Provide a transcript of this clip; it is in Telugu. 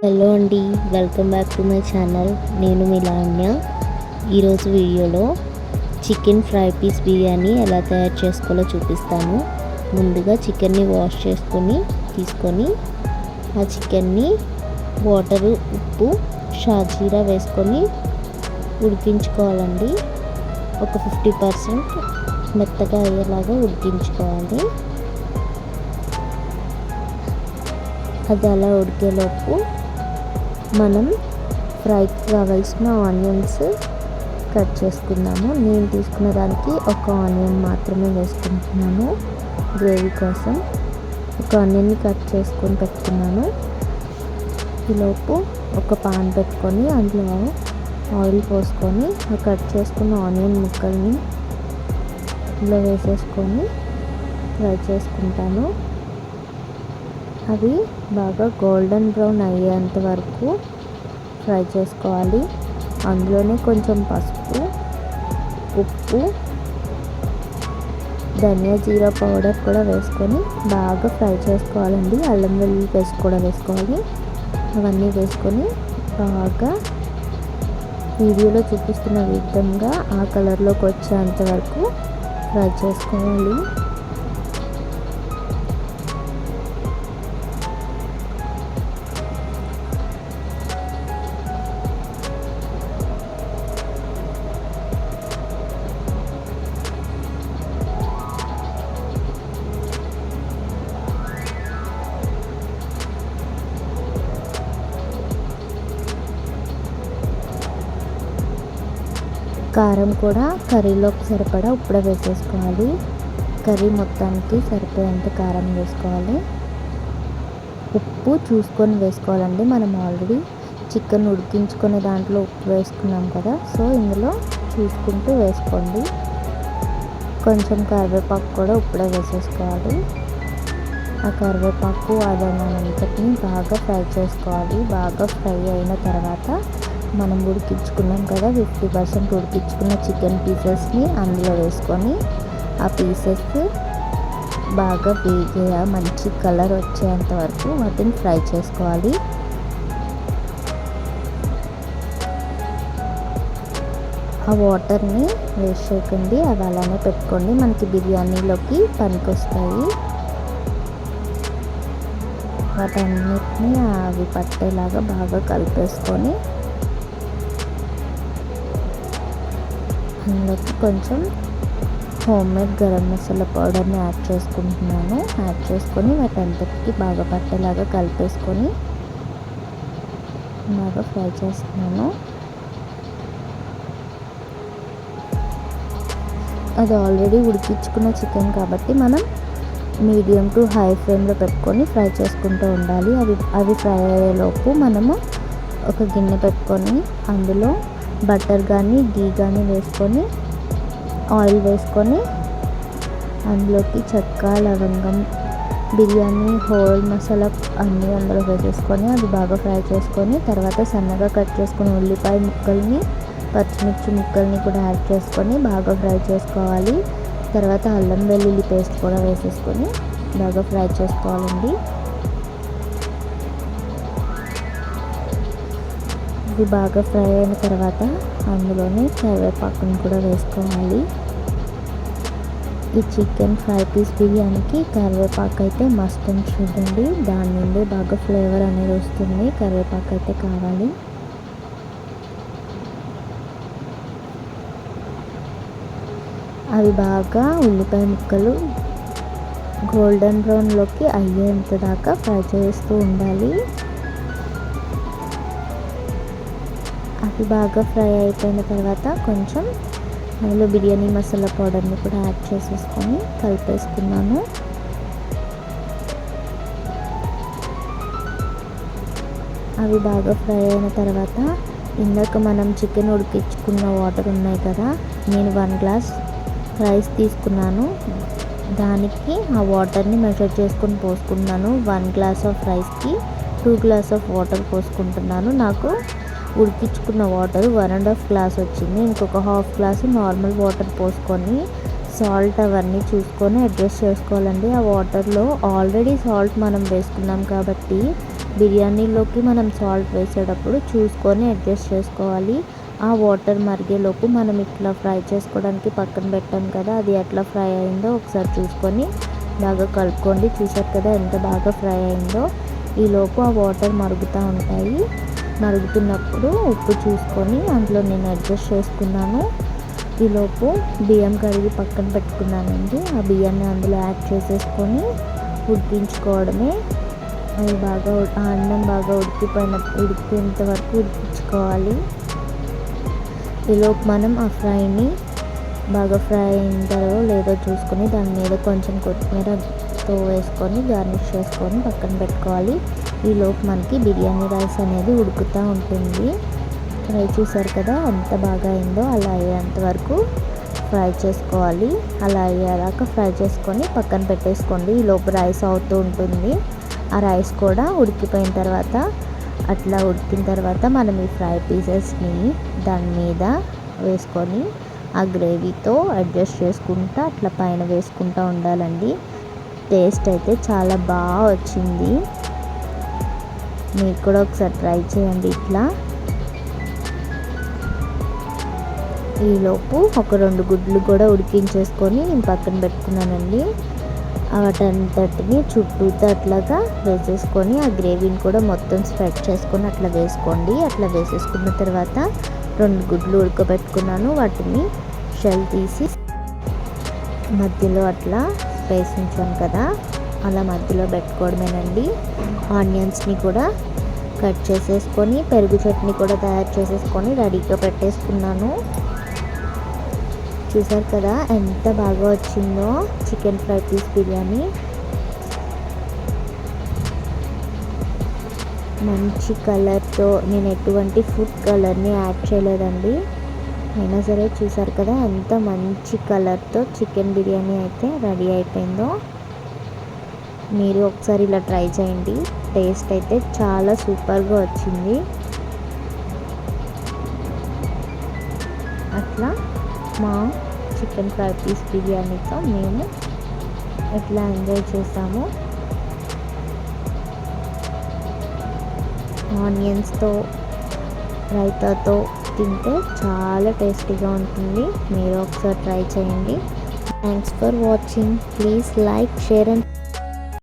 హలో అండి welcome back to my channel. నేను మీ ఈరోజు వీడియోలో చికెన్ ఫ్రై పీస్ బిర్యానీ ఎలా తయారు చేసుకోవాలో చూపిస్తాను. ముందుగా చికెన్ని వాష్ చేసుకొని తీసుకొని ఆ చికెన్ని వాటరు ఉప్పు షాజీరా వేసుకొని ఉడికించుకోవాలండి. ఒక ఫిఫ్టీ పర్సెంట్ మెత్తగా అయ్యేలాగా ఉడికించుకోవాలి. అది అలా ఉడికేలోపు మనం ఫ్రైకి కావాల్సిన ఆనియన్స్ కట్ చేసుకుందాము నేను తీసుకున్న దానికి ఒక ఆనియన్ మాత్రమే వేసుకుంటున్నాను. గ్రేవీ కోసం ఒక ఆనియన్ని కట్ చేసుకొని పెట్టుకున్నాను. ఈలోపు ఒక పాన్ పెట్టుకొని అందులో ఆయిల్ పోసుకొని ఆ కట్ చేసుకున్న ఆనియన్ ముక్కల్ని ఇందులో వేసేసుకొని ఫ్రై చేసుకుంటాను. అవి బాగా గోల్డెన్ బ్రౌన్ అయ్యేంత వరకు ఫ్రై చేసుకోవాలి. అందులోనే కొంచెం పసుపు ఉప్పు ధనియా జీరా పౌడర్ కూడా వేసుకొని బాగా ఫ్రై చేసుకోవాలండి. అల్లం వెల్లుల్లి పేస్ట్ కూడా వేసుకోవాలి. అవన్నీ వేసుకొని బాగా వీడియోలో చూపిస్తున్న విధంగా ఆ కలర్లోకి వచ్చేంత వరకు ఫ్రై చేసుకోవాలి. కారం కూడా కర్రీలోకి సరిపడా ఉప్పుడే వేసేసుకోవాలి. కర్రీ మొత్తానికి సరిపోయేంత కారం వేసుకోవాలి. ఉప్పు చూసుకొని వేసుకోవాలండి. మనం ఆల్రెడీ చికెన్ ఉడికించుకునే దాంట్లో ఉప్పు వేసుకున్నాం కదా. సో ఇందులో చూసుకుంటూ వేసుకోండి. కొంచెం కరివేపాకు కూడా ఉప్పుడే వేసేసుకోవాలి. ఆ కరివేపాకు అదనంతటిని బాగా ఫ్రై చేసుకోవాలి. బాగా ఫ్రై అయిన తర్వాత మనం ఉడికించుకున్నాం కదా ఫిఫ్టీ పర్సెంట్ ఉడికించుకున్న చికెన్ పీసెస్ని అందులో వేసుకొని ఆ పీసెస్ బాగా వేగే మంచి కలర్ వచ్చేంత వరకు వాటిని ఫ్రై చేసుకోవాలి. ఆ వాటర్ని వేస్ట్ చేయకండి అవి అలానే పెట్టుకోండి. మనకి బిర్యానీలోకి పనికొస్తాయి. వాటన్నిటిని అవి పట్టేలాగా బాగా కలిపేసుకొని అందులోకి కొంచెం హోమ్ మేడ్ గరం మసాలా పౌడర్ని యాడ్ చేసుకుంటున్నాను. యాడ్ చేసుకొని వాటంతటికి బాగా పట్టేలాగా కలిపేసుకొని బాగా ఫ్రై చేస్తున్నాను. అది ఆల్రెడీ ఉడికించుకున్న చికెన్ కాబట్టి మనం మీడియం టు హై ఫ్లేమ్లో పెట్టుకొని ఫ్రై చేసుకుంటూ ఉండాలి. అవి అవి ఫ్రై అయ్యేలోపు మనము ఒక గిన్నె పెట్టుకొని అందులో బటర్ కానీ గీ కానీ వేసుకొని ఆయిల్ వేసుకొని అందులోకి చెక్క లవంగం బిర్యానీ హోల్ మసాలా అన్నీ అందులో వేసేసుకొని అది బాగా ఫ్రై చేసుకొని తర్వాత సన్నగా కట్ చేసుకుని ఉల్లిపాయ ముక్కల్ని పచ్చిమిర్చి ముక్కల్ని కూడా యాడ్ చేసుకొని బాగా ఫ్రై చేసుకోవాలి. తర్వాత అల్లం వెల్లుల్లి పేస్ట్ కూడా వేసేసుకొని బాగా ఫ్రై చేసుకోవాలండి. ఇది బాగా ఫ్రై అయిన తర్వాత అందులోనే కరివేపాకును కూడా వేసుకోవాలి. ఈ చికెన్ ఫ్రై పీస్ బిర్యానీకి కరివేపాకు అయితే మస్ట్ అండ్ చూడండి. దాని నుండి బాగా ఫ్లేవర్ అనేది వస్తుంది. కరివేపాకు అయితే కావాలి. అవి బాగా ఉల్లిపాయ ముక్కలు గోల్డెన్ బ్రౌన్లోకి అయ్యేంత దాకా ఫ్రై చేస్తూ ఉండాలి. అవి బాగా ఫ్రై అయిపోయిన తర్వాత కొంచెం అందులో బిర్యానీ మసాలా పౌడర్ని కూడా యాడ్ చేసేసుకొని కలిపేసుకున్నాను. అవి బాగా ఫ్రై అయిన తర్వాత ఇందాక మనం చికెన్ ఉడికించుకున్న వాటర్ ఉన్నాయి కదా నేను వన్ గ్లాస్ రైస్ తీసుకున్నాను. దానికి ఆ వాటర్ని మెజర్ చేసుకొని పోసుకున్నాను వన్ గ్లాస్ ఆఫ్ రైస్కి టూ గ్లాస్ ఆఫ్ వాటర్ పోసుకుంటున్నాను. నాకు ఉడికించుకున్న water one and half glass వచ్చింది. ఇంకొక హాఫ్ గ్లాస్ నార్మల్ వాటర్ పోసుకొని సాల్ట్ అవన్నీ చూసుకొని అడ్జస్ట్ చేసుకోవాలండి. ఆ వాటర్లో ఆల్రెడీ సాల్ట్ మనం వేసుకున్నాం కాబట్టి బిర్యానీలోకి మనం సాల్ట్ వేసేటప్పుడు చూసుకొని అడ్జస్ట్ చేసుకోవాలి. ఆ వాటర్ మరిగేలోపు మనం ఇట్లా ఫ్రై చేసుకోవడానికి పక్కన పెట్టాం కదా అది ఎట్లా ఫ్రై అయిందో ఒకసారి చూసుకొని బాగా కలుపుకోండి. చూసారు కదా ఎంత బాగా ఫ్రై అయిందో? ఈలోపు ఆ వాటర్ మరుగుతూ ఉంటాయి. మరుగుతున్నప్పుడు ఉప్పు చూసుకొని అందులో నేను అడ్జస్ట్ చేసుకున్నాను. ఈలోపు బియ్యం కడిగి పక్కన పెట్టుకున్నానండి. ఆ బియ్యాన్ని అందులో యాడ్ చేసేసుకొని ఉడికించుకోవడమే. అది బాగా ఆ అన్నం బాగా ఉడికిపోయిన ఉడికేంత వరకు ఉడికించుకోవాలి. ఈలోపు మనం ఆ ఫ్రైని బాగా ఫ్రై అయిందో లేదో చూసుకొని దాని మీద కొంచెం కొత్తిమీరతో వేసుకొని గార్నిష్ చేసుకొని పక్కన పెట్టుకోవాలి. ఈలోపు మనకి బిర్యానీ రైస్ అనేది ఉడుకుతూ ఉంటుంది. ఫ్రై చూసారు కదా ఎంత బాగా అయిందో అలా అయ్యేంత వరకు ఫ్రై చేసుకోవాలి. అలా అయ్యేదాకా ఫ్రై చేసుకొని పక్కన పెట్టేసుకోండి. ఈలోపు రైస్ అవుతూ ఉంటుంది. ఆ రైస్ కూడా ఉడికిపోయిన తర్వాత అట్లా ఉడికిన తర్వాత మనం ఈ ఫ్రై పీసెస్ని దాని మీద వేసుకొని ఆ గ్రేవీతో అడ్జస్ట్ చేసుకుంటూ అట్లా పైన వేసుకుంటూ ఉండాలండి. టేస్ట్ అయితే చాలా బాగా వచ్చింది. మీరు కూడా ఒకసారి ట్రై చేయండి ఇట్లా. ఈలోపు ఒక రెండు గుడ్లు కూడా ఉడికించేసుకొని నేను పక్కన పెట్టుకున్నానండి. వాటంతటిని చుట్టూతో అట్లాగా వేసేసుకొని ఆ గ్రేవీని కూడా మొత్తం స్ప్రెడ్ చేసుకొని అట్లా వేసుకోండి. అట్లా వేసేసుకున్న తర్వాత రెండు గుడ్లు ఉడకబెట్టుకున్నాను. వాటిని షెల్ తీసి మధ్యలో అట్లా స్పేస్ ఉంచాను కదా. అలా మధ్యలో పెట్టుకోవడమేనండి. ఆనియన్స్ని కూడా కట్ చేసేసుకొని పెరుగు చట్నీ కూడా తయారు చేసేసుకొని రెడీగా పెట్టేసుకున్నాను. చూసారు కదా ఎంత బాగా వచ్చిందో చికెన్ ఫ్రై పీస్ బిర్యానీ. మంచి కలర్తో నేను ఎటువంటి ఫుడ్ కలర్ని యాడ్ చేయలేదండి. అయినా సరే చూసారు కదా ఎంత మంచి కలర్తో చికెన్ బిర్యానీ అయితే రెడీ అయిపోయిందో. మీరు ఒకసారి ఇలా ట్రై చేయండి. టేస్ట్ అయితే చాలా సూపర్గా వచ్చింది. అట్లా మా చికెన్ ఫ్రై పీస్ బిర్యానీతో మేము ఎట్లా ఎంజాయ్ చేసాము ఆనియన్స్తో రైతాతో తింటే చాలా టేస్టీగా ఉంటుంది. మీరు ఒకసారి ట్రై చేయండి. Thanks for watching please like share and